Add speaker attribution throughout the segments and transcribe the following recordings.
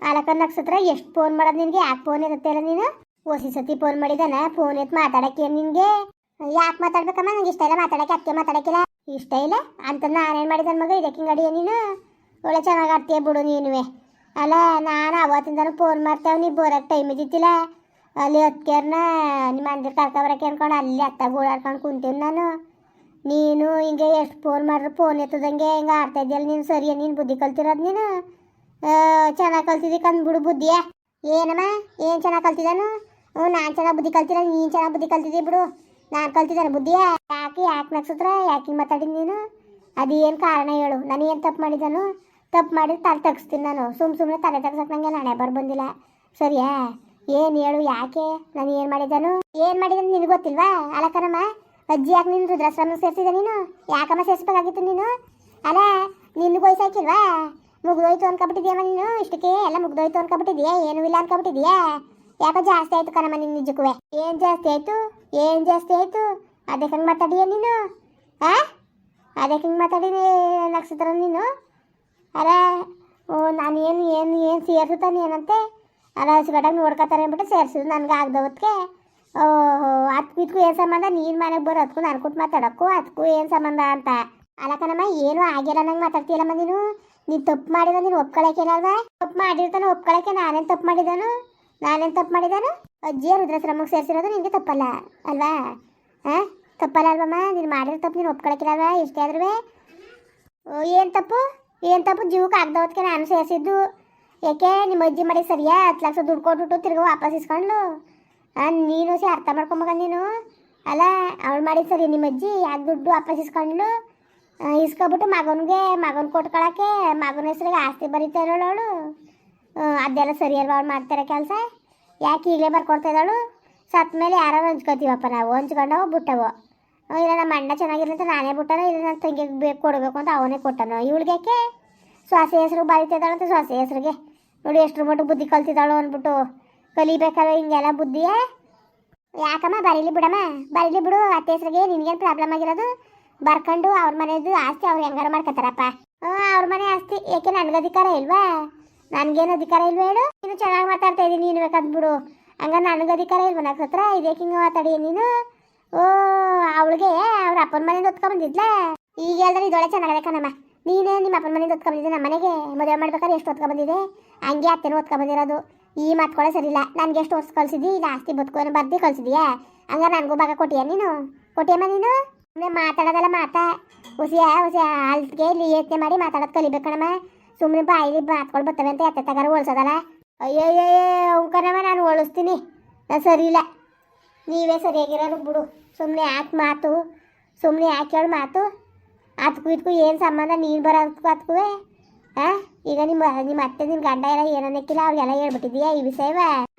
Speaker 1: ಅಲಕ ನಕ್ಷತ್ರ ಎಷ್ಟು ಫೋನ್ ಮಾಡೋದು ನಿನಗೆ? ಯಾಕೆ ಫೋನ್ ಇರುತ್ತೆ ಅಲ್ಲ ನೀನು? ಓಸಿ ಸತಿ ಫೋನ್ ಮಾಡಿದಾನ ಫೋನ್ ಎತ್ತು ಮಾತಾಡಕ್ಕೆ ನಿನಗೆ? ಯಾಕೆ ಮಾತಾಡ್ಬೇಕಮ್ಮ? ನಂಗೆ ಇಷ್ಟ ಇಲ್ಲ ಮಾತಾಡಕ್ಕೆ ಅಕ್ಕೆ ಮಾತಾಡಕ್ಕಿಲ್ಲ. ಇಷ್ಟ ಇಲ್ಲ? ಅಂತ ನಾನೇನು ಮಾಡಿದ ಮಗ? ಇದಕ್ಕೆ ಹಿಂಗಡಿಯ ನೀನು? ಒಳ್ಳೆ ಚೆನ್ನಾಗಿ ಆಡ್ತೀಯ ಬಿಡು ನೀನುವೆ. ಅಲ್ಲ, ನಾನು ಅವತ್ತಿಂದನೂ ಫೋನ್ ಮಾಡ್ತೇವೆ, ನೀ ಬೋರಕ್ಕೆ ಟೈಮ್ ಇದ್ದಿತ್ತಿಲ್ಲ ಅಲ್ಲಿ ಹೊತ್ಕೇರ್ನ ನಿಮ್ಮ ಅಂದಿರ ಕರ್ಕೊಬರಕ್ಕೆ ಅನ್ಕೊಂಡು ಅಲ್ಲಿ ಅತ್ತ ಓಡಾಡ್ಕೊಂಡು ಕುಂತೀನಿ ನಾನು. ನೀನು ಹಿಂಗೆ ಎಷ್ಟು ಫೋನ್ ಮಾಡ್ರು ಫೋನ್ ಎತ್ತದಂಗೆ ಹಿಂಗೆ ಆಡ್ತಾ ಇದೆಯಲ್ಲ ನೀನು? ಸರಿಯ? ನೀನು ಬುದ್ಧಿ ಕಲ್ತಿರೋದು ನೀನು? ಚೆನ್ನಾಗಿ ಕಲ್ತಿದ್ದೆ ಕಂದು ಬಿಡು ಬುದ್ಧಿಯ ಏನಮ್ಮ? ಏನು ಚೆನ್ನಾಗಿ ಕಲ್ತಿದ್ದಾನು ಹ್ಞೂ, ನಾನು ಚೆನ್ನಾಗಿ ಬುದ್ಧಿ ಕಲ್ತಿರ ನೀನು ಚೆನ್ನಾಗಿ ಬುದ್ಧಿ ಕಲ್ತಿದ್ದಿ ಬಿಡು. ನಾನು ಕಲ್ತಿದ್ದಾನೆ ಬುದ್ಧಿಯ ಯಾಕೆ ಯಾಕೆ ನಕ್ಷತ್ರ ಯಾಕೆ ಮಾತಾಡಿ ನೀನು? ಅದೇನು ಕಾರಣ ಹೇಳು. ನಾನು ಏನು ತಪ್ಪು ಮಾಡಿದ್ದಾನು? ತಪ್ಪು ಮಾಡಿ ತಲೆ ತಗ್ಸ್ತೀನಿ ನಾನು. ಸುಮ್ಮ ಸುಮ್ಮನೆ ತಲೆ ತಗ್ಸಕ್ಕೆ ನನಗೆ ನಾಳೆ ಬರ್ ಬಂದಿಲ್ಲ. ಸರಿಯಾ? ಏನು ಹೇಳು, ಯಾಕೆ? ನಾನು ಏನು ಮಾಡಿದ್ದಾನು? ಏನು ಮಾಡಿದ್ದಾನು ನಿನಗೆ ಗೊತ್ತಿಲ್ವಾ? ಅಲಕ್ಕನಮ್ಮ ಅಜ್ಜಿ ಯಾಕೆ ನೀನು ರುದ್ರಾಶ್ರಮ ಸೇರಿಸಿದೆ ನೀನು? ಯಾಕಮ್ಮ ಸೇರಿಸ್ಬೇಕಾಗಿತ್ತು ನೀನು? ಅಲ್ಲ ನಿನ್ನ ವಯಸ್ಸಾಕಿಲ್ವಾ ಮುಗ್ದೋಯ್ತು ಅನ್ಕೊಬಿಟ್ಟಿದ್ಯಮ್ಮ ನೀನು? ಇಷ್ಟಕ್ಕೆ ಎಲ್ಲ ಮುಗ್ದೋಯ್ತು ಅನ್ಕೊಬಿಟ್ಟಿದ್ಯಾ? ಏನು ಇಲ್ಲ ಅನ್ಕೊಬಿಟ್ಟಿದ್ಯಾ? ಯಾಕೋ ಜಾಸ್ತಿ ಆಯ್ತು ಕಣಮ್ಮ ನಿನ್ನ ನಿಜಕ್ಕೂ ಏನು ಜಾಸ್ತಿ ಆಯ್ತು? ಏನು ಜಾಸ್ತಿ ಆಯ್ತು? ಅದಕ್ಕೆ ಹಂಗೆ ಮಾತಾಡಿಯ ನೀನು? ಆ? ಅದಕ್ಕೆ ಹಿಂಗೆ ಮಾತಾಡಿ ನಕ್ಷತ್ರ ನೀನು? ಅರ ನಾನು ಏನು ಏನು ಏನು ಸೇರಿಸುತ್ತಾನೆ ಏನಂತೆ? ಅಲ್ಲ ಹಸುಗಟ್ಟಾಗ ನೋಡ್ಕೊತಾರೆ ಅಂದ್ಬಿಟ್ಟು ಸೇರಿಸಿದ್ರು ನನಗೆ ಆಗ್ದವತ್ಗೆ ಓಹೋ ಅದಕ್ಕೂ ಇದಕ್ಕೂ ಏನು ಸಂಬಂಧ? ನೀನು ಮನೆಗೆ ಬರೋ ಅದಕ್ಕೂ ನಾನು ಕೊಟ್ಟು ಮಾತಾಡೋಕ್ಕೂ ಅದಕ್ಕೂ ಏನು ಸಂಬಂಧ ಅಂತ. ಅಲ್ಲ ಕಣಮ್ಮ, ಏನು ಆಗಿಲ್ಲ ನಂಗೆ ಮಾತಾಡ್ತೀಯಲ್ಲಮ್ಮ ನೀನು? ನೀನು ತಪ್ಪು ಮಾಡಿದ ನೀನು ಒಪ್ಕೊಳಕೇನಲ್ವಾ ತಪ್ಪು ಮಾಡಿರ್ತಾನೆ ಒಪ್ಕೊಳಕ್ಕೆ ನಾನೇನು ತಪ್ಪು ಮಾಡಿದಾನು? ನಾನೇನು ತಪ್ಪು ಮಾಡಿದಾನು? ಅಜ್ಜಿಯ ರುದ್ರಾಶ್ರಮಕ್ಕೆ ಸೇರಿಸಿರೋದು ನಿನಗೆ ತಪ್ಪಲ್ಲ ಅಲ್ವಾ? ಹಾಂ ತಪ್ಪಲ್ಲ ಅಲ್ವಮ್ಮ ನೀನು ಮಾಡಿರೋ ತಪ್ಪು ನೀನು ಒಪ್ಕೊಳಕಿಲ್ಲಲ್ವಾ ಇಷ್ಟೇ ಆದ್ರೂ ಏನು ತಪ್ಪು? ಏನು ತಪ್ಪು? ಜೀವಕ್ಕೆ ಆಗ್ದವತ್ಕೆ ನಾನು ಸೇರಿಸಿದ್ದು. ಯಾಕೆ ನಿಮ್ಮ ಅಜ್ಜಿ ಮಾಡಿ ಸರಿಯಾ? ಹತ್ತು ಲಕ್ಷ ದುಡ್ಡು ಕೊಟ್ಬಿಟ್ಟು ತಿರ್ಗಿ ವಾಪಸ್ ಇಸ್ಕೊಂಡ್ಲು? ನೀನು ಸಹ ಅರ್ಥ ಮಾಡ್ಕೊಂಬಗ ನೀನು. ಅಲ್ಲ ಅವಳು ಮಾಡಿದ ಸರಿ ನಿಮ್ಮ ಅಜ್ಜಿ? ಯಾಕೆ ದುಡ್ಡು ವಾಪಸ್ ಇಸ್ಕೊಂಡು ಆ, ಇಸ್ಕೊಬಿಟ್ಟು ಮಗನಿಗೆ, ಮಗನ ಕೊಟ್ಕೊಳಕ್ಕೆ ಮಗನ ಹೆಸ್ರಿಗೆ ಆಸ್ತಿ ಬರೀತಾ ಇರೋಳು ಅವಳು ಅದೆಲ್ಲ ಸರಿ ಅಲ್ವಾ ಅವ್ಳು ಮಾಡ್ತಾರೆ ಕೆಲಸ? ಯಾಕೆ ಈಗಲೇ ಬರ್ಕೊಡ್ತಾ ಇದ್ದಾಳು? ಸತ್ತ ಮೇಲೆ ಯಾರು ಹಂಚ್ಕೋತೀವಪ್ಪ ನಾವು? ಹಂಚ್ಕೊಂಡವ ಬಿಟ್ಟವು? ಇಲ್ಲ ನಮ್ಮ ಅಣ್ಣ ಚೆನ್ನಾಗಿರಂತ ನಾನೇ ಬಿಟ್ಟನೋ, ಇಲ್ಲ ನನ್ನ ತಂಗಿಗೆ ಬೇಕು ಕೊಡಬೇಕು ಅಂತ ಅವನೇ ಕೊಟ್ಟನೋ? ಇವಳಿಗೆ ಸೊಸೆ ಹೆಸರು ಬರೀತಿದ್ದಾಳಂತ ಸೊಸೆ ಹೆಸ್ರಿಗೆ. ನೋಡಿ ಎಷ್ಟ್ರ ಮಟ್ಟಿಗೆ ಬುದ್ಧಿ ಕಲ್ತಿದ್ದಾಳು ಅಂದ್ಬಿಟ್ಟು. ಕಲಿಬೇಕಲ್ಲ ಹಿಂಗೆಲ್ಲ ಬುದ್ಧಿಯೇ? ಯಾಕಮ್ಮ, ಬರೀಲಿ ಬಿಡಮ್ಮ? ಬರೀಲಿ ಬಿಡು, ಅತ್ತೆ ಹೆಸ್ರಿಗೆ, ನಿನಗೇನು ಪ್ರಾಬ್ಲಮ್ ಆಗಿರೋದು? ಬರ್ಕೊಂಡು ಅವ್ರ ಮನೆದು ಆಸ್ತಿ ಅವ್ರು ಹೆಂಗಾರ ಮಾಡ್ಕೊತಾರಪ್ಪ. ಅವ್ರ ಮನೆ ಆಸ್ತಿ ಯಾಕೆ ನನಗೆ ಅಧಿಕಾರ ಇಲ್ವಾ? ನನ್ಗೇನು ಅಧಿಕಾರ ಇಲ್ವಾ ಹೇಳು? ನೀನು ಚೆನ್ನಾಗಿ ಮಾತಾಡ್ತಾ ಇದ್ದೀನಿ ನೀನು ಬೇಕಂತ ಬಿಡು. ಹಂಗ ನನಗೆ ಅಧಿಕಾರ ಇಲ್ವ ನನ್ನ ಹತ್ರ? ಇದೇಕೆ ಹಿಂಗೆ ಮಾತಾಡಿ ನೀನು? ಓ, ಅವಳಿಗೆ ಅವ್ರ ಅಪ್ಪನ ಮನೆಯಿಂದ ಬಂದಿದ್ಲಾ? ಈಗ ಹೇಳಿದ್ರೆ ಇದೊಳೆ ಚೆನ್ನಾಗಿದೆ ಕಣಮ್ಮ. ನೀನೇ ನಿಮ್ಮ ಅಪ್ಪನ ಮನೆಯಿಂದ ಹೊತ್ಕೊಂಬಂದಿದ್ದೆ ನಮ್ಮ ಮನೆಗೆ? ಮದುವೆ ಮಾಡ್ಬೇಕಾದ್ರೆ ಎಷ್ಟು ಹೊತ್ಕೊಂಬಂದಿದೆ ಹಂಗೆ ಅತ್ತೆನೂ ಹೊತ್ಕೊಂಬಂದಿರೋದು ಈ ಮಾತುಕೊಳ್ಳೋ ಸರಿಲ್ಲ ನನ್ಗೆ ಎಷ್ಟು ವರ್ಷ ಕಳ್ಸಿದ್ದಿ? ಇಲ್ಲ, ಆಸ್ತಿ ಬದುಕೋನು ಬರ್ದಿ ಕಳ್ಸಿದ್ಯಾ? ಹಂಗ ನನಗೂ ಭಾಗ ಕೊಟ್ಟಿಯ ನೀನು? ಕೊಟ್ಟಿಯಮ್ಮ ನೀನು? ಸುಮ್ಮನೆ ಮಾತಾಡೋದಲ್ಲ ಮಾತಾ. ಹುಸಿಯ ಹುಸಿಯ ಅಲ್ಗೆ ಇಲ್ಲಿ ಮಾಡಿ ಮಾತಾಡೋದು ಕಲಿಬೇಕಣಮ್ಮ ಸುಮ್ಮನೆ ಬಾಯಿಲಿ ಬಾತ್ಕೊಂಡು ಬರ್ತವೆ ಅಂತ ಎತ್ತ ತಗಾರ ಹೋಲ್ಸೋದಲ್ಲ. ಅಯ್ಯೋ ಅಯ್ಯೋ ಕಣಮ್ಮ, ನಾನು ಹೋಲಿಸ್ತೀನಿ. ನಾನು ಸರಿ ಇಲ್ಲ ನೀವೇ ಸರಿಯಾಗಿರೋದು ಬಿಡು. ಸುಮ್ಮನೆ ಯಾಕೆ ಮಾತು? ಸುಮ್ಮನೆ ಯಾಕೆ ಹೇಳು ಮಾತು? ಅದಕ್ಕೂ ಇದಕ್ಕೂ ಏನು ಸಂಬಂಧ? ನೀನು ಬರೋದಕ್ಕೂ ಅದಕ್ಕೂ ಹಾಂ ಈಗ ನಿಮ್ಮ ನಿಮ್ಮ ಅತ್ತೆ ನಿಮ್ಮ ಗಂಡ ಎಲ್ಲ ಏನನ್ನಕ್ಕಿಲ್ಲ, ಅವ್ರಿಗೆಲ್ಲ ಹೇಳ್ಬಿಟ್ಟಿದ್ಯಾ ಈ ವಿಷಯವ?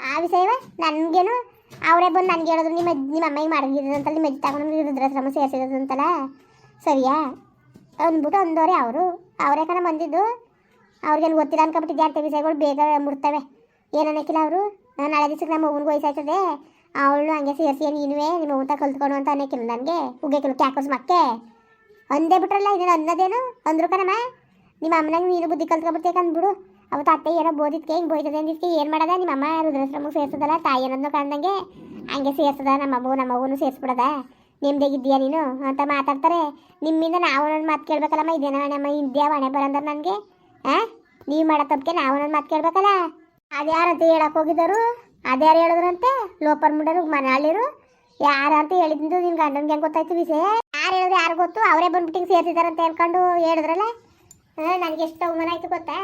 Speaker 1: ಆ ವಿಷಯವ? ನನಗೇನು? ಅವರೇ ಬಂದು ನನಗೆ ಹೇಳಿದ್ರು ನಿಮ್ಮ ನಿಮ್ಮ ಅಮ್ಮಗೆ ಮಾಡಿದ್ರಂತಲ್ಲ ನಿಮ್ಮ ಅಜ್ಜಿ ತಗೊಂಡು ಶ್ರಮ ಸೇರಿಸಿದ್ರಂತಲ್ಲ ಸರಿಯಾ? ಅಂದ್ಬಿಟ್ಟು ಅಂದವ್ರೆ ಅವರು. ಅವರೇ ಕಣ ಬಂದಿದ್ದು. ಅವ್ರಿಗೇನು ಗೊತ್ತಿಲ್ಲ ಅನ್ಕೊಬಿಟ್ಟಿದ್ದೆ ಅಂತ ವಿಷಯಗಳು ಬೇಗ ಮುಡ್ತವೆ ಏನನ್ನಕ್ಕಿಲ್ಲ ಅವರು? ನಾಳೆ ದಿವಸಕ್ಕೆ ನಮ್ಮ ಮಗುನಿಗೆ ವಯಸ್ಸಾಯ್ತದೆ ಅವಳು ಹಂಗೆ ಸೇರಿಸಿ ನೀನುವೇ ನಿಮ್ಮ ಊಟ ಕಲ್ತ್ಕೊಂಡು ಅಂತ ಅನ್ನಕ್ಕಿಲ್ಲ ನನಗೆ. ಉಗ್ಗೆಕಿಲ್ಲ ಕ್ಯಾಕೋಸ್ ಮಕ್ಕೆ. ಅಂದೇ ಬಿಟ್ರಲ್ಲ ಇದೇನು ಅನ್ನೋದೇನು? ಅಂದ್ರು ಕಣಮ್ಮ, ನಿಮ್ಮ ಅಮ್ಮನಾಗ ನೀನು ಬುದ್ಧಿ ಕಲ್ತ್ಕೊಬಿಡ್ತೇಕ ಅಂದ್ಬಿಡು ಅವತ್ತು ಅತ್ತೆ ಏನೋ ಬೋದಿದ್ಕೆ ಹಿಂಗೆ ಬೋಯ್ತದೆ ಅಂದಿದ್ಕೆ ಏನು ಮಾಡದ? ನಿಮ್ಮ ಅಮ್ಮ ರುದ್ರಾಶ್ರಮಕ್ಕೆ ಸೇರ್ಸದಲ್ಲ, ತಾಯಿ ಅನ್ನೋದನ್ನು ಕಾಣ್ದಂಗೆ ಹಂಗೆ ಸೇರ್ಸದ, ನಮ್ಮ ಮಗು ನಮ್ಮ ಮಗುನು ಸೇರಿಸ್ಬಿಡದ. ನಿಮ್ದೇಗಿದ್ದೀಯಾ ನೀನು? ಅಂತ ಮಾತಾಡ್ತಾರೆ. ನಿಮ್ಮಿಂದ ನಾವು ನನ್ನ ಮಾತು ಕೇಳ್ಬೇಕಲ್ಲಮ್ಮ, ಇದೇನ ನಮ್ಮ ಇದ್ಯಾ ಮನೆ ಬರಂದ್ರೆ ನನಗೆ? ಹಾಂ ನೀವು ಮಾಡೋ ತಪ್ಪಿಗೆ ನಾವು ನನ್ನ ಮಾತು ಕೇಳ್ಬೇಕಲ್ಲ? ಅಂತ ಹೇಳಕ್ ಹೋಗಿದ್ದರು? ಅದ್ಯಾರು ಹೇಳಿದ್ರಂತೆ? ಲೋಪರ್ ಮುಂಡರು ಯಾರು ಅಂತ ಹೇಳಿದ್ದು ನಿನ್ ಗಂಡನ್ಗೆ ಹೆಂಗೆ ಗೊತ್ತಾಯ್ತು ವಿಷಯ? ಯಾರು ಹೇಳಿದ್ರು ಯಾರು ಗೊತ್ತು? ಅವರೇ ಬಂದ್ಬಿಟ್ಟು ಅಂತ ಹೇಳ್ಕೊಂಡು ಹೇಳಿದ್ರಲ್ಲ? ನನಗೆ ಎಷ್ಟು ಅವಮಾನ ಆಯ್ತು ಗೊತ್ತಾ?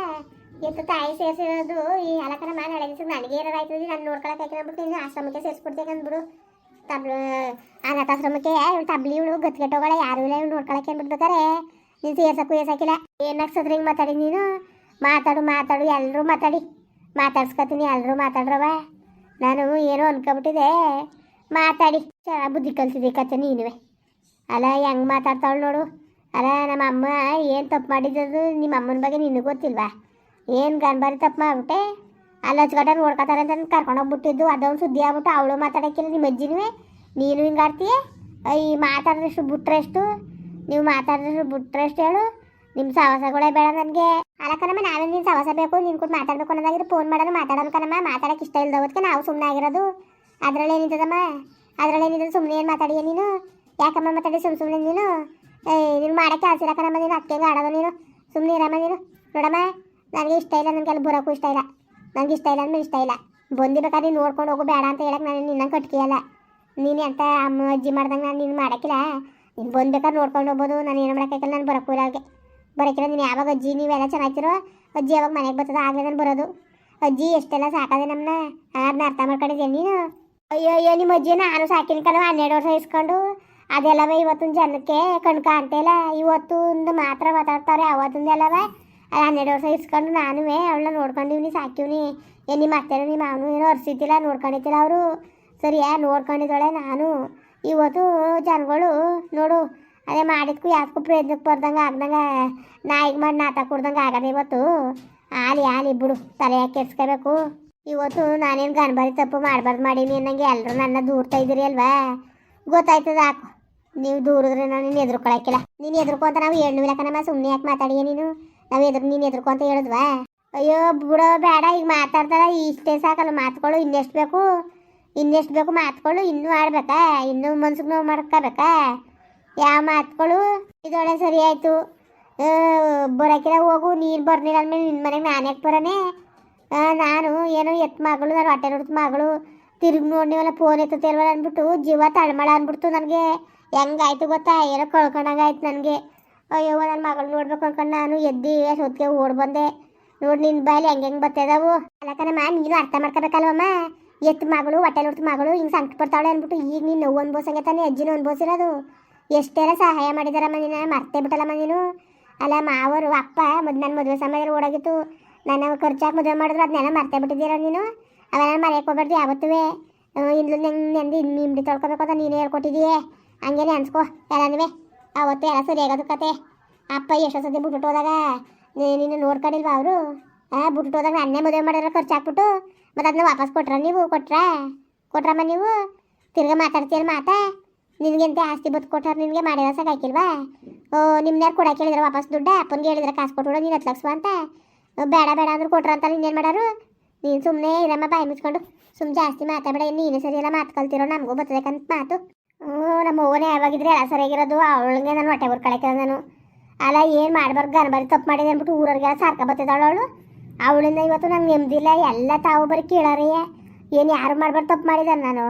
Speaker 1: ಎತ್ತು ತಾಯಿ ಸೇರಿಸಿರೋದು? ಈ ಅಲಕನ ಮಾಡಿ ದಿವಸ ನನಗೆ ಏನಾರು ಆಯ್ತದೆ ನಾನು ನೋಡ್ಕೊಳಕ್ಕೆ ಅಂದ್ಬಿಟ್ಟು ಇನ್ನು ಆಶ್ರಮಕ್ಕೆ ಸೇರಿಸ್ಬಿಡ್ತೇನೆ ಅಂದ್ಬಿಡು. ತಬ್ಲು ಅನಾಥಾಶ್ರಮಕ್ಕೆ ಇವಳು ತಬ್ಲಿ ಇವಳು ಗತ್ಗೆಟ್ಟೋಗಳ ಯಾರು ಇಲ್ಲ ಇವ್ಳು ನೋಡ್ಕೊಳಕ್ಕೆ ಅಂದ್ಬಿಡ್ಬೇಕಾರೆ ನೀನು ಸೇರ್ಸಕ್ಕೂ ಏರ್ಸಕ್ಕಿಲ್ಲ ಏನು ನಕ್ಸತ್ರ ಹಿಂಗೆ ಮಾತಾಡಿ ನೀನು? ಮಾತಾಡು ಮಾತಾಡು ಎಲ್ಲರೂ ಮಾತಾಡಿ. ಮಾತಾಡ್ಸ್ಕೊತೀನಿ ಎಲ್ಲರೂ ಮಾತಾಡ್ರವ ನಾನು ಏನೋ ಅನ್ಕೊಬಿಟ್ಟಿದೆ ಮಾತಾಡಿ. ಬುದ್ಧಿ ಕಲ್ಸಿದೆ ಕತೆ ನೀನುವೆ. ಅಲ್ಲ, ಹೆಂಗೆ ಮಾತಾಡ್ತಾವಳು ನೋಡು. ಅಲ್ಲ ನಮ್ಮ ಅಮ್ಮ ಏನು ತಪ್ಪು ಮಾಡಿದ್ದು ನಿಮ್ಮ ಅಮ್ಮನ ಬಗ್ಗೆ ನಿನಗೆ ಗೊತ್ತಿಲ್ವಾ? ಏನು ಗನ್ಬಾರಿ ತಪ್ಪು ಮಾಡ್ಬಿಟ್ಟೆ ಅಲ್ಲಿ ಹಚ್ಕಟ್ಟ ನೋಡ್ಕೊತಾರೆ ಅಂತ ಕರ್ಕೊಂಡು ಹೋಗ್ಬಿಟ್ಟಿದ್ದು. ಅದೊಂದು ಸುದ್ದಿ ಆಗ್ಬಿಟ್ಟು ಅವಳು ಮಾತಾಡೋಕ್ಕಿಲ್ಲ ನಿಮ್ಮ ಅಜ್ಜಿನೂ. ನೀನು ಹಿಂಗೆ ಆಡ್ತೀಯ? ಈ ಮಾತಾಡಿದಷ್ಟು ಬಿಟ್ರೆಷ್ಟು? ನೀವು ಮಾತಾಡಿದಷ್ಟು ಬಿಟ್ರೆಷ್ಟು ಹೇಳು. ನಿಮ್ಮ ಸಹವಾಸಗಳೇ ಬೇಡ ನನಗೆ. ಅಲ್ಲ ಕಣಮ್ಮ ನಾವೇ ನಿನ್ನ ಸಹವಾಸ ಬೇಕು, ನೀನು ಕೂಡ ಮಾತಾಡಬೇಕು ಅನ್ನೋದಾಗಿದ್ರೆ ಫೋನ್ ಮಾಡೋದು ಮಾತಾಡೋದು ಕಣಮ್ಮ. ಮಾತಾಡಕ್ಕೆ ಇಷ್ಟ ಇಲ್ದವತ್ಕೆ ನಾವು ಸುಮ್ಮನೆ ಆಗಿರೋದು. ಅದ್ರಲ್ಲಿ ಏನಿದ್ದದಮ್ಮ ಅದ್ರಲ್ಲಿ ಏನಿದೆ? ಸುಮ್ಮನೆ ಏನು ಮಾತಾಡಿಯ ನೀನು? ಯಾಕಮ್ಮ ಮಾತಾಡಿ ಸುಮ್ಮ ಸುಮ್ಮನೆ ನೀನು? ಏ ನೀನು ಮಾಡಕ್ಕೆ ಕಣಮ್ಮ, ನೀನು ಅಕ್ಕಂಗೆ ಆಡೋದು ನೀನು. ಸುಮ್ಮನೆ ಇರಮ್ಮ ನೀನು. ನೋಡಮ್ಮ ನನಗೆ ಇಷ್ಟ ಇಲ್ಲ, ನನಗೆ ಅಲ್ಲಿ ಬರೋಕ್ಕೂ ಇಷ್ಟ ಇಲ್ಲ. ನನಗೆ ಇಷ್ಟ ಇಲ್ಲ ಅಂದ್ರೆ ಇಷ್ಟ ಇಲ್ಲ. ಬಂದಿರ್ಬೇಕಾದ್ರೆ ನೀನು ನೋಡ್ಕೊಂಡು ಹೋಗು, ಬೇಡ ಅಂತ ಹೇಳಕ್ಕೆ ನಾನು ನಿನ್ನ ಕಟ್ಕಿಯಲ್ಲ. ನೀನು ಎಂತ ಅಮ್ಮ ಅಜ್ಜಿ ಮಾಡ್ದಂಗೆ ನಾನು ನೀನು ಮಾಡೋಕ್ಕಿಲ್ಲ. ನೀನು ಬಂದ್ಬೇಕಾದ್ರೆ ನೋಡ್ಕೊಂಡು ಹೋಗ್ಬೋದು. ನಾನು ಏನು ಮಾಡೋಕ್ಕಾಗಿಲ್ಲ ನಾನು ಬರೋಕ್ಕೂ ಇಲ್ಲ ಅವ್ರಿಗೆ ಬರೋಕ್ಕಿಲ್ಲ, ನೀನು ಯಾವಾಗ ಅಜ್ಜಿ, ನೀವೆಲ್ಲ ಚೆನ್ನಾಗಿರೋ ಅಜ್ಜಿ ಯಾವಾಗ ಮನೆಗೆ ಬರ್ತದೆ ಆಗಲೇ ನಾನು ಬರೋದು. ಅಜ್ಜಿ, ಎಷ್ಟೆಲ್ಲ ಸಾಕದೆ ನಮ್ಮನ್ನ ಅದನ್ನ ಅರ್ಥ ಮಾಡ್ಕೊಂಡಿದ್ದೆ ನೀನು? ಅಯ್ಯೋ ಅಯ್ಯೋ, ನಿಮ್ಮ ಅಜ್ಜಿ ನಾನು ಸಾಕಿನ ಹನ್ನೆರಡು ವರ್ಷ ಇಸ್ಕೊಂಡು. ಅದೆಲ್ಲವೇ ಇವತ್ತಿನ ಜನಕ್ಕೆ ಕಣ್ ಕಾಣ್ತಿಲ್ಲ ಇವತ್ತು ಒಂದು ಮಾತ್ರ ಮಾತಾಡ್ತಾರೆ, ಅವತ್ತಿಂದೆಲ್ಲವೇ. ಹನ್ನೆರಡು ವರ್ಷ ಇಸ್ಕೊಂಡು ನಾನು ಅವಳನ್ನ ನೋಡ್ಕೊಂಡಿವ್ನಿ ಸಾಕಿವ್ನಿ ಏನು ನಿಮ್ಮ ಅತ್ತೆನೂ ನಿಮ್ಮ ಅವನು ಏನೋ ಅರ್ಸಿದ್ದಿಲ್ಲ, ನೋಡ್ಕೊಂಡಿದ್ದಿಲ್ಲ ಅವರು? ಸರಿಯಾ, ನೋಡ್ಕೊಂಡಿದ್ದಾಳೆ ನಾನು. ಇವತ್ತು ಜನಗಳು, ನೋಡು, ಅದೇ ಮಾಡಿದ್ಕು ಯಾವ್ದಕ್ಕೂ ಪ್ರಯತ್ನಕ್ಕೆ ಬರ್ದಂಗೆ ಆಗ್ದಂಗೆ ನಾಯಿಗೆ ಮಾಡಿ ನಾಟ ಕೊಡ್ದಂಗೆ ಆಗದೆ ಇವತ್ತು. ಆಲಿ ಆಲಿ ಬಿಡು ತಲೆ ಕೆಡ್ಸ್ಕೋಬೇಕು. ಇವತ್ತು ನಾನೇನು ಗಣಬರಿ ತಪ್ಪು ಮಾಡಬಾರ್ದು ಮಾಡೀನಿ ಅನ್ನಂಗೆ ಎಲ್ಲರೂ ನನ್ನ ದೂರ್ತಾ ಇದ್ದೀರಿ ಅಲ್ವಾ? ಗೊತ್ತಾಯ್ತದ, ಹಾಕು. ನೀವು ದೂರಿದ್ರೆ ನಾನು ನೀನು ಎದುರ್ಕೊಳಕ್ಕಿಲ್ಲ. ನೀನು ಎದುರ್ಕೊ ಅಂತ ನಾವು ಹೇಳುವಿಲ್ಲ ಕಣಮ್ಮ ಸುಮ್ಮನೆ ಯಾಕೆ ಮಾತಾಡಿಯೇ ನೀನು? ನಾವು ಎದುರು, ನೀನು ಎದುರ್ಕೊ ಹೇಳಿದ್ವಾ? ಅಯ್ಯೋ, ಬಿಡೋ ಬೇಡ ಈಗ ಮಾತಾಡ್ತಾರ, ಇಷ್ಟೇ ಸಾಕಲ್ಲ ಮಾತುಗಳು ಇನ್ನೆಷ್ಟು ಬೇಕು? ಇನ್ನೆಷ್ಟು ಬೇಕು ಮಾತುಗಳು ಇನ್ನೂ ಆಡ್ಬೇಕಾ? ಇನ್ನೂ ಮನ್ಸಿಗೆ ನೋವು ಮಾಡ್ಕೋಬೇಕಾ? ಯಾವ ಮಾತುಗಳು ಇದೊಳ್ಳೆ ಸರಿ ಆಯಿತು. ಬರೋಕಿರ ಹೋಗು, ನೀರು ಬರ್ನಿಲ್ಲ ಅಂದಮೇಲೆ ನಿನ್ನ ಮನೆಗೆ ನಾನು ಯಾಕೆ ಬರೋನೆ ನಾನು ಏನೋ ಎತ್ತು ಮಗಳು, ನಾನು ಹೊಟ್ಟೆ ನೋಡ್ತು ಮಗಳು, ತಿರುಗಿ ನೋಡಿವಲ್ಲ ಫೋನ್ ಎತ್ತುತ್ತಿಲ್ವಲ್ಲ ಅಂದ್ಬಿಟ್ಟು, ಜೀವ ತಳಮಳ ಅಂದ್ಬಿಡ್ತು ನನಗೆ. ಹೆಂಗಾಯ್ತು ಗೊತ್ತಾ? ಏನೋ ಕಳ್ಕೊಂಡಂಗಾಯ್ತು ನನಗೆ. ಅಯ್ಯೋ ನನ್ನ ಮಗಳು ನೋಡ್ಬೇಕು ಅನ್ಕೊಂಡು ನಾನು ಎದ್ದಿ ಸೊತ್ತಿಗೆ ಓಡ್ ಬಂದೆ. ನೋಡಿ ನಿನ್ನ ಬಾಯಲ್ಲಿ ಹೆಂಗೆ ಹೆಂಗೆ ಬರ್ತದವು ಅಲ್ಲಕನಮ್ಮ ನೀನು ಅರ್ಥ ಮಾಡ್ಕೋಬೇಕಲ್ವಮ್ಮ? ಎತ್ತು ಮಗಳು ಹೊಟ್ಟೆ ನೋಡ್ತು ಮಗಳು, ಹಿಂಗೆ ಸಂಕಟ ಪಡ್ತಾವಳೆ ಅಂದ್ಬಿಟ್ಟು ಈಗ ನೀನು ನೋವು ಅನ್ಬೋಸಂಗೆ ತಾನೆ ಅಜ್ಜಿನೂ ಅನ್ಬೋಸಿರೋದು ಎಷ್ಟೆಲ್ಲ ಸಹಾಯ ಮಾಡಿದಾರಮ್ಮ ನೀನು, ಮರ್ತೇ ಬಿಟ್ಟಲ್ಲಮ್ಮ ನೀನು? ಅಲ್ಲ, ಮಾವರು, ಅಪ್ಪ, ಮದ್ ನನ್ನ ಮದುವೆ ಸಮಯದಲ್ಲಿ ಓಡಾಗಿತ್ತು. ನನ್ನ ಖರ್ಚಾಗಿ ಮದುವೆ ಮಾಡಿದ್ರು ಅದನ್ನೆಲ್ಲ ಮರ್ತೇ ಬಿಟ್ಟಿದ್ದೀರ ನೀನು? ಅವೆಲ್ಲ ಮರೆಯಕ್ಕೆ ಹೋಗ್ಬಾರ್ದು ಯಾವತ್ತೂ ಇಂದ್ಲು ನಂಗೆ ನೆಂದು ಇನ್ನು ಇಂಬಡಿ ತೊಳ್ಕೊಬೇಕು ಅಂತ ನೀನು ಹೇಳ್ಕೊಟ್ಟಿದೀಯೇ ಹಂಗೇನೆ ಅನ್ಸ್ಕೊ ಎಲ್ಲನೂ ಅವತ್ತು ಎಲ್ಲ ಸರಿಯಾಗದು ಕತೆ. ಅಪ್ಪ ಎಷ್ಟೋ ಸತಿ ಬಿಟ್ಬಿಟ್ಟು ಹೋದಾಗ ನೀನು ನೋಡ್ಕೊಂಡಿಲ್ವಾ ಅವರು? ಹಾಂ ಬಿಟ್ಬಿಟ್ಟು ಹೋದಾಗ ನನ್ನೇ ಮದುವೆ ಮಾಡಿರೋ ಖರ್ಚು ಹಾಕ್ಬಿಟ್ಟು ಮತ್ತು ಅದನ್ನ ವಾಪಸ್ ಕೊಟ್ರ ನೀವು? ಕೊಟ್ರ? ಕೊಟ್ರಮ್ಮ ನೀವು? ತಿರ್ಗಾ ಮಾತಾಡ್ತೀರ ಮಾತಾ. ನಿನಗೆಂತ ಆಸ್ತಿ ಬತ್ತು ಕೊಟ್ಟಾರ ನಿನಗೆ ಮಾಡಿರೋ ಸಾಕಾಕಿಲ್ವಾ ಓ, ನಿಮ್ನ್ಯಾರು ಕೊಡೋಕೆ ಹೇಳಿದ್ರೆ ವಾಪಸ್ ದುಡ್ಡ? ಅಪ್ಪನಿಗೆ ಹೇಳಿದ್ರೆ ಕಾಸು ಕೊಟ್ಬಿಡು, ನೀನು ಹತ್ತು ಲಕ್ಷ ಅಂತ. ಬೇಡ ಬೇಡ ಅಂದ್ರೆ ಕೊಟ್ರ ಅಂತ ನೀನು ಏನು ಮಾಡಾರು ನೀನು ಸುಮ್ಮನೆ ಇರಮ್ಮ, ಬಾಯಿ ಮುಚ್ಕೊಂಡು. ಸುಮ್ಮನೆ ಜಾಸ್ತಿ ಮಾತಾಡಬೇಡ ನೀನು ಸರಿ ಎಲ್ಲ ಮಾತು ಕಲ್ತಿರೋ ನಮಗೂ ಕಂತ ಮಾತು. ನಮ್ಮ ಓನೇ ಯಾವಾಗಿದ್ರೆ ಎಲ್ಲ ಸರಿಯಾಗಿರೋದು ಅವಳಿಗೆ ನಾನು ಹೊಟ್ಟೆ ಕಳಕ್ಕೆ ನಾನು. ಅಲ್ಲ, ಏನು ಮಾಡ್ಬಾರ್ದು? ಗನ್ಬಾರಿ ತಪ್ಪು ಮಾಡಿದೆ ಅಂದ್ಬಿಟ್ಟು ಊರವ್ರಿಗೆಲ್ಲ ಸಾರ್ಕ ಬರ್ತಿದ್ದಾಳು ಅವಳು. ಅವಳಿಂದ ಇವತ್ತು ನಂಗೆ ನೆಮ್ಮದಿಲ್ಲ ಎಲ್ಲ ತಾವು ಬರೀ ಕೀಳಾರೇ. ಏನು ಯಾರು ಮಾಡ್ಬಾರ್ದು ತಪ್ಪು ಮಾಡಿದಾರೆ ನಾನು.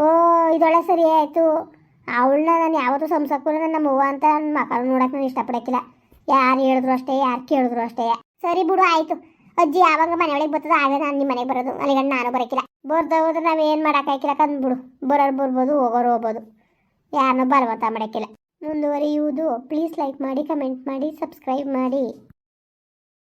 Speaker 1: ಓ ಇದೊಳೆ ಸರಿ ಆಯಿತು. ಅವಳನ್ನ ನಾನು ಯಾವತ್ತೂ ಸಂಸಕ್ಕೂ ನನ್ನ ಮೂವ ಅಂತ ನನ್ನ ಮಕ್ಕಳು ನೋಡೋಕೆ ನಾನು ಇಷ್ಟಪಡೋಕ್ಕಿಲ್ಲ. ಯಾರು ಹೇಳಿದ್ರು ಅಷ್ಟೇ, ಯಾರು ಕೇಳಿದ್ರು ಅಷ್ಟೇ. ಸರಿ ಬಿಡು, ಆಯಿತು. ಅಜ್ಜಿ ಯಾವಾಗ ಮನೆಯೊಳಗೆ ಬರ್ತದ ಆಗ ನಾನು ನಿಮ್ಮ ಮನೆಗೆ ಬರೋದು. ಅಲ್ಲಿಗಂಡು ನಾನು ಬರೋಕಿಲ್ಲ. ಬರ್ದ ಹೋದ್ರೆ ನಾವೇನು ಮಾಡೋಕ್ಕಾಗಿಲ್ಲ ಬಿಡು. ಬರೋರು ಬರ್ಬೋದು, ಹೋಗೋರು ಹೋಗ್ಬೋದು. ಯಾರನ್ನೂ ಬಲವಂತ ಮಾಡೋಕ್ಕಿಲ್ಲ ಮುಂದುವರಿಯುವುದು. ಪ್ಲೀಸ್ ಲೈಕ್ ಮಾಡಿ ಕಮೆಂಟ್ ಮಾಡಿ ಸಬ್ಸ್ಕ್ರೈಬ್ ಮಾಡಿ.